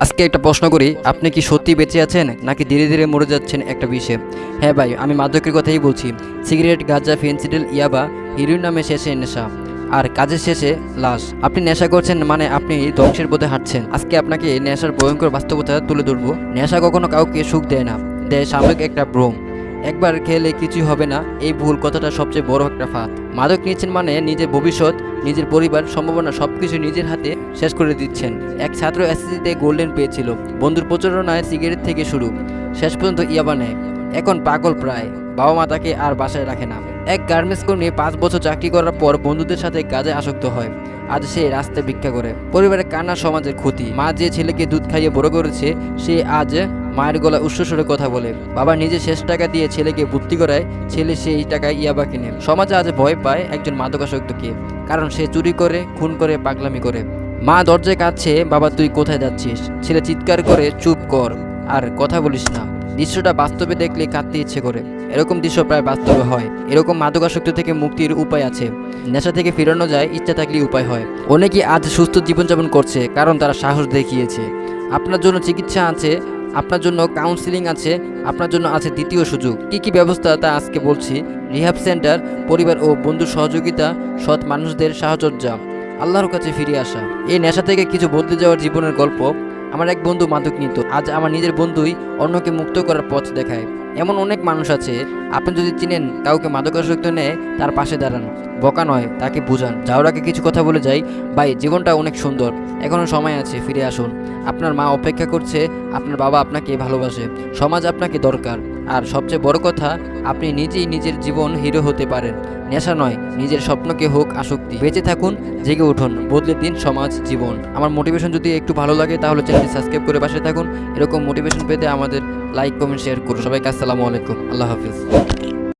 আজকে একটা প্রশ্ন করি, আপনি কি সত্যি বেঁচে আছেন নাকি ধীরে ধীরে মরে যাচ্ছেন একটা বিষে হ্যাঁ ভাই, আমি মাদকের কথাই বলছি। সিগারেট, গাঁজা, ফেন্সিডেল, ইয়াবা, হিরোইন নামে শেষে নেশা। আর কাজের শেষে লাশ। আপনি নেশা করছেন মানে আপনি ধ্বংসের পথে হাঁটছেন। আজকে আপনাকে নেশার ভয়ঙ্কর বাস্তবতা তুলে ধরবো। নেশা কখনো কাউকে সুখ দেয় না। দেয় সাময়িক একটা ভ্রম একবার খেলে কিছুই হবে না। এই ভুল কথাটা সবচেয়ে বড় একটা ফাঁদ। মাদক নিচ্ছেন মানে নিজের ভবিষ্যৎ, নিজের পরিবার, সম্ভাবনা সব কিছু নিজের হাতে শেষ করে দিচ্ছেন। এক ছাত্র এসএসসিতে গোল্ডেন পেয়েছিল। বন্ধুর প্রচারণায় সিগারেট থেকে শুরু। শেষ পর্যন্ত ইয়াবা নেয় এখন পাগল প্রায়। বাবা মা তাকে আর বাসায় রাখে না। এক গার্মেন্টস কর্মী পাঁচ বছর চাকরি করার পর বন্ধুদের সাথে কাজে আসক্ত হয়। আজ সে রাস্তায় ভিক্ষা করে। পরিবারের কান্না সমাজের ক্ষতি। মা যে ছেলেকে দুধ খাইয়ে বড় করেছে, সে আজ মায়ের গলা উচ্চস্বরে কথা বলে, বাবা নিজে শেষ টাকা দিয়ে ছেলেকে ভর্তি করায়, ছেলে সেই টাকায় ইয়াবা কিনে। সমাজে আজ ভয় পায় একজন মাদকাসক্তকে কারণ সে চুরি করে, খুন করে, পাগলামি করে। মা, দরজায় কাঁদছে, বাবা তুই কোথায় যাচ্ছিস? ছেলে চিৎকার করে, চুপ কর, আর কথা বলিস না। দৃশ্যটা বাস্তবে দেখলে কাঁদতে ইচ্ছে করে। এরকম দৃশ্য প্রায় বাস্তবে হয়। এরকম মাদকাসক্তি থেকে মুক্তির উপায় আছে। নেশা থেকে ফেরানো যায়, ইচ্ছা থাকলে উপায় হয়। অনেকেই আজ সুস্থ জীবনযাপন করছে, কারণ তারা সাহস দেখিয়েছে। আপনার জন্য চিকিৎসা আছে আপনার জন্য কাউন্সিলিং আছে, আপনার জন্য আছে দ্বিতীয় সুযোগ। কি কি ব্যবস্থা তা আজকে বলছি। রিহাব সেন্টার, পরিবার ও বন্ধু সহযোগিতা, সৎ মানুষদের সাহচর্যা আল্লাহর কাছে ফিরে আসা। এই নেশা থেকে কিছু বদলে যাওয়ার জীবনের গল্প আমার এক বন্ধু মাদক নিত। আজ আমার নিজের বন্ধুই অন্যকে মুক্ত করার পথ দেখায়। এমন অনেক মানুষ আছে, আপনি যদি চিনেন, কাউকে মাদকাসক্ত নেয় তার পাশে দাঁড়ান। বকা নয়, তাকে বুঝান। যাওয়ার আগে কিছু কথা বলে যাই, ভাই, জীবনটা অনেক সুন্দর। এখনও সময় আছে, ফিরে আসুন। আপনার মা অপেক্ষা করছে, আপনার বাবা আপনাকে ভালোবাসে। সমাজ আপনাকে দরকার। আর সবচেয়ে বড় কথা, আপনি নিজেই নিজের জীবন হিরো হতে পারেন। নেশা নয়, নিজের স্বপ্নকে হোক আসক্তি। বেঁচে থাকুন, জেগে উঠুন, বদলে দিন সমাজ, জীবন। আমার মোটিভেশন যদি একটু ভালো লাগে, তাহলে চ্যানেলটি সাবস্ক্রাইব করে পাশে থাকুন। এরকম মোটিভেশন পেতে আমাদের লাইক, কমেন্ট, শেয়ার করুন। সবাইকে আসসালামু আলাইকুম। আল্লাহ হাফিজ।